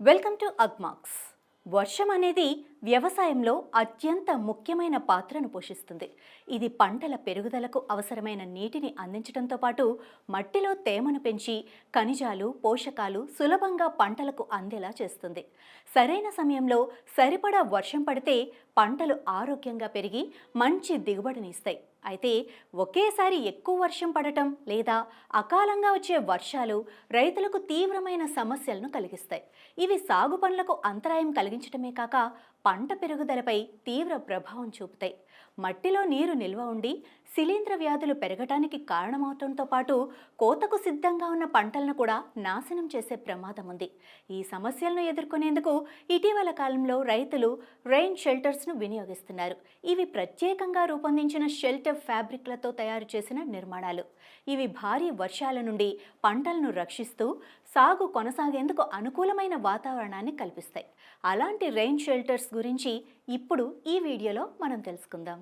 Welcome to Agmax. వర్షం అనేది వ్యవసాయంలో అత్యంత ముఖ్యమైన పాత్రను పోషిస్తుంది. ఇది పంటల పెరుగుదలకు అవసరమైన నీటిని అందించడంతో పాటు మట్టిలో తేమను పెంచి ఖనిజాలు పోషకాలు సులభంగా పంటలకు అందేలా చేస్తుంది. సరైన సమయంలో సరిపడా వర్షం పడితే పంటలు ఆరోగ్యంగా పెరిగి మంచి దిగుబడినిస్తాయి అయితే ఒకేసారి ఎక్కువ వర్షం పడటం లేదా అకాలంగా వచ్చే వర్షాలు రైతులకు తీవ్రమైన సమస్యలను కలిగిస్తాయి. ఇవి సాగు పనులకు అంతరాయం కలిగించడమే కాక పంట పెరుగుదలపై తీవ్ర ప్రభావం చూపుతాయి. మట్టిలో నీరు నిల్వ ఉండి శిలీంద్ర వ్యాధులు పెరగటానికి కారణమవటంతో పాటు కోతకు సిద్ధంగా ఉన్న పంటలను కూడా నాశనం చేసే ప్రమాదం ఉంది. ఈ సమస్యలను ఎదుర్కొనేందుకు ఇటీవల కాలంలో రైతులు రెయిన్ షెల్టర్స్ను వినియోగిస్తున్నారు. ఇవి ప్రత్యేకంగా రూపొందించిన షెల్టర్ ఫ్యాబ్రిక్లతో తయారు చేసిన నిర్మాణాలు. ఇవి భారీ వర్షాల నుండి పంటలను రక్షిస్తూ సాగు కొనసాగేందుకు అనుకూలమైన వాతావరణాన్ని కల్పిస్తాయి. అలాంటి రెయిన్ షెల్టర్స్ గురించి ఇప్పుడు ఈ వీడియోలో మనం తెలుసుకుందాం.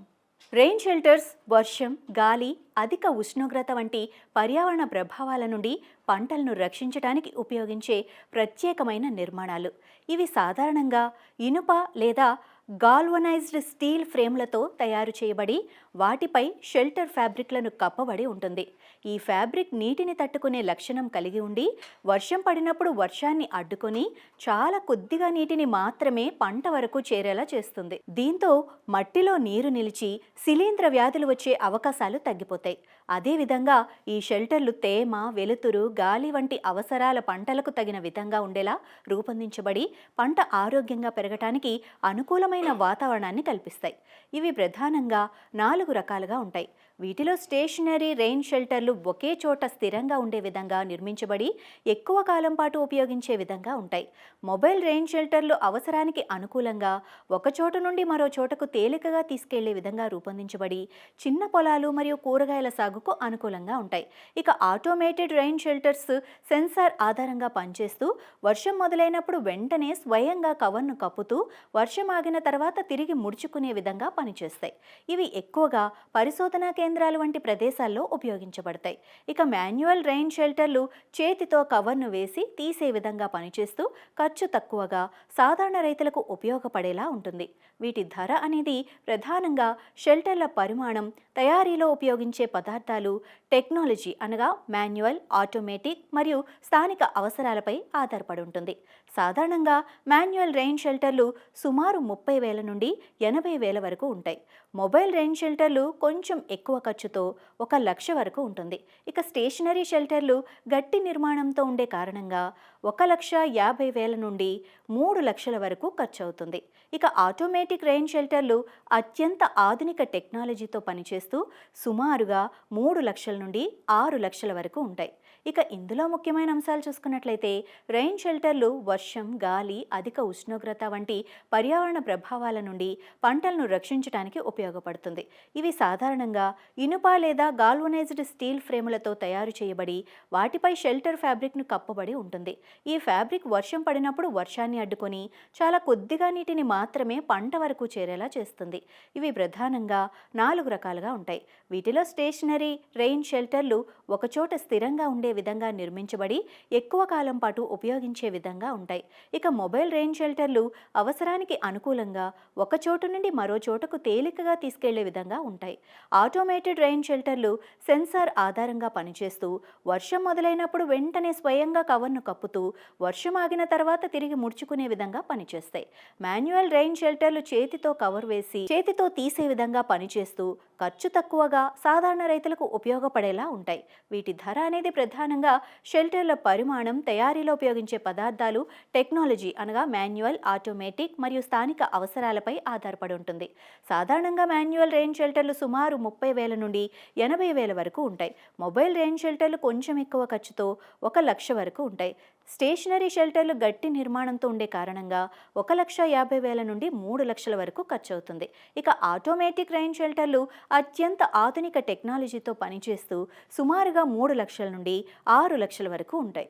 రెయిన్ షెల్టర్స్ వర్షం గాలి అధిక ఉష్ణోగ్రత వంటి పర్యావరణ ప్రభావాల నుండి పంటలను రక్షించడానికి ఉపయోగించే ప్రత్యేకమైన నిర్మాణాలు. ఇవి సాధారణంగా ఇనుప లేదా గాల్వనైజ్డ్ స్టీల్ ఫ్రేమ్లతో తయారు చేయబడి వాటిపై షెల్టర్ ఫ్యాబ్రిక్లను కప్పబడి ఉంటుంది. ఈ ఫ్యాబ్రిక్ నీటిని తట్టుకునే లక్షణం కలిగి ఉండి వర్షం పడినప్పుడు వర్షాన్ని అడ్డుకొని చాలా కొద్దిగా నీటిని మాత్రమే పంట వరకు చేరేలా చేస్తుంది. దీంతో మట్టిలో నీరు నిలిచి శిలీంద్ర వ్యాధులు వచ్చే అవకాశాలు తగ్గిపోతాయి. అదేవిధంగా ఈ షెల్టర్లు తేమ వెలుతురు గాలి వంటి అవసరాల పంటలకు తగిన విధంగా ఉండేలా రూపొందించబడి పంట ఆరోగ్యంగా పెరగటానికి అనుకూలమైన వాతావరణాన్ని కల్పిస్తాయి. ఇవి ప్రధానంగా నాలుగు రకాలుగా ఉంటాయి. వీటిలో స్టేషనరీ రెయిన్ షెల్టర్లు ఒకే చోట స్థిరంగా ఉండే విధంగా నిర్మించబడి ఎక్కువ కాలం పాటు ఉపయోగించే విధంగా ఉంటాయి. మొబైల్ రెయిన్ షెల్టర్లు అవసరానికి అనుకూలంగా ఒక చోట నుండి మరో చోటకు తేలికగా తీసుకెళ్ళే విధంగా రూపొందించబడి చిన్న పొలాలు మరియు కూరగాయల సాగుకు అనుకూలంగా ఉంటాయి. ఇక ఆటోమేటెడ్ రెయిన్ షెల్టర్స్ సెన్సార్ ఆధారంగా పనిచేస్తూ వర్షం మొదలైనప్పుడు వెంటనే స్వయంగా కవర్ను కప్పుతూ వర్షం ఆగిన తర్వాత తిరిగి ముడుచుకునే విధంగా పనిచేస్తాయి. ఇవి ఎక్కువగా పరిశోధనా కేంద్రాలు వంటి ప్రదేశాల్లో ఉపయోగించబడతాయి. ఇక మాన్యువల్ రెయిన్ షెల్టర్లు చేతితో కవర్ను వేసి తీసే విధంగా పనిచేస్తూ ఖర్చు తక్కువగా సాధారణ రైతులకు ఉపయోగపడేలా ఉంటుంది. వీటి ధర అనేది ప్రధానంగా షెల్టర్ల పరిమాణం తయారీలో ఉపయోగించే పదార్థాలు టెక్నాలజీ అనగా మాన్యువల్ ఆటోమేటిక్ మరియు స్థానిక అవసరాలపై ఆధారపడి ఉంటుంది. సాధారణంగా మాన్యువల్ రెయిన్ షెల్టర్లు సుమారు ముప్పై వేల నుండి ఎనభై వేల వరకు ఉంటాయి. మొబైల్ రెయిన్ షెల్టర్లు కొంచెం ఎక్కువ తక్కువ ఖర్చుతో ఒక లక్ష వరకు ఉంటుంది. ఇక స్టేషనరీ షెల్టర్లు గట్టి నిర్మాణంతో ఉండే కారణంగా ఒక లక్ష యాభై వేల నుండి మూడు లక్షల వరకు ఖర్చు అవుతుంది ఇక ఆటోమేటిక్ రెయిన్ షెల్టర్లు అత్యంత ఆధునిక టెక్నాలజీతో పనిచేస్తూ సుమారుగా మూడు లక్షల నుండి ఆరు లక్షల వరకు ఉంటాయి. ఇక ఇందులో ముఖ్యమైన అంశాలు చూసుకున్నట్లయితే రెయిన్ షెల్టర్లు వర్షం గాలి అధిక ఉష్ణోగ్రత వంటి పర్యావరణ ప్రభావాల నుండి పంటలను రక్షించడానికి ఉపయోగపడుతుంది. ఇవి సాధారణంగా ఇనుప లేదా గాల్వనైజ్డ్ స్టీల్ ఫ్రేములతో తయారు చేయబడి వాటిపై షెల్టర్ ఫ్యాబ్రిక్ను కప్పబడి ఉంటుంది. ఈ ఫ్యాబ్రిక్ వర్షం పడినప్పుడు వర్షాన్ని అడ్డుకొని చాలా కొద్దిగా నీటిని మాత్రమే పంట వరకు చేరేలా చేస్తుంది. ఇవి ప్రధానంగా నాలుగు రకాలుగా ఉంటాయి. వీటిలో స్టేషనరీ రెయిన్ షెల్టర్లు ఒకచోట స్థిరంగా ఉండే విధంగా నిర్మించబడి ఎక్కువ కాలం పాటు ఉపయోగించే విధంగా ఉంటాయి. ఇక మొబైల్ రెయిన్ షెల్టర్లు అవసరానికి అనుకూలంగా ఒక చోటు నుండి మరో చోటకు తేలికగా తీసుకెళ్ళే విధంగా ఉంటాయి. ఆటోమేటెడ్ రెయిన్ షెల్టర్లు సెన్సార్ ఆధారంగా పనిచేస్తూ వర్షం మొదలైనప్పుడు వెంటనే స్వయంగా కవర్ను కప్పుతూ వర్షం ఆగిన తర్వాత తిరిగి ముడుచుకునే విధంగా పనిచేస్తాయి. మాన్యువల్ రెయిన్ షెల్టర్లు చేతితో కవర్ వేసి చేతితో తీసే విధంగా పనిచేస్తూ ఖర్చు తక్కువగా సాధారణ రైతులకు ఉపయోగపడేలా ఉంటాయి. వీటి ధర అనేది ప్రధాన ప్రధానంగా షెల్టర్ల పరిమాణం తయారీలో ఉపయోగించే పదార్థాలు టెక్నాలజీ అనగా మాన్యువల్ ఆటోమేటిక్ మరియు స్థానిక అవసరాలపై ఆధారపడి ఉంటుంది. సాధారణంగా మాన్యువల్ రెయిన్ షెల్టర్లు సుమారు ముప్పై వేల నుండి ఎనభై వేల వరకు ఉంటాయి. మొబైల్ రెయిన్ షెల్టర్లు కొంచెం ఎక్కువ ఖర్చుతో ఒక లక్ష వరకు ఉంటాయి. స్టేషనరీ షెల్టర్లు గట్టి నిర్మాణంతో ఉండే కారణంగా ఒక లక్ష యాభై వేల నుండి మూడు లక్షల వరకు ఖర్చు అవుతుంది ఇక ఆటోమేటిక్ రైన్ షెల్టర్లు అత్యంత ఆధునిక టెక్నాలజీతో పనిచేస్తూ సుమారుగా మూడు లక్షల నుండి ఆరు లక్షల వరకు ఉంటాయి.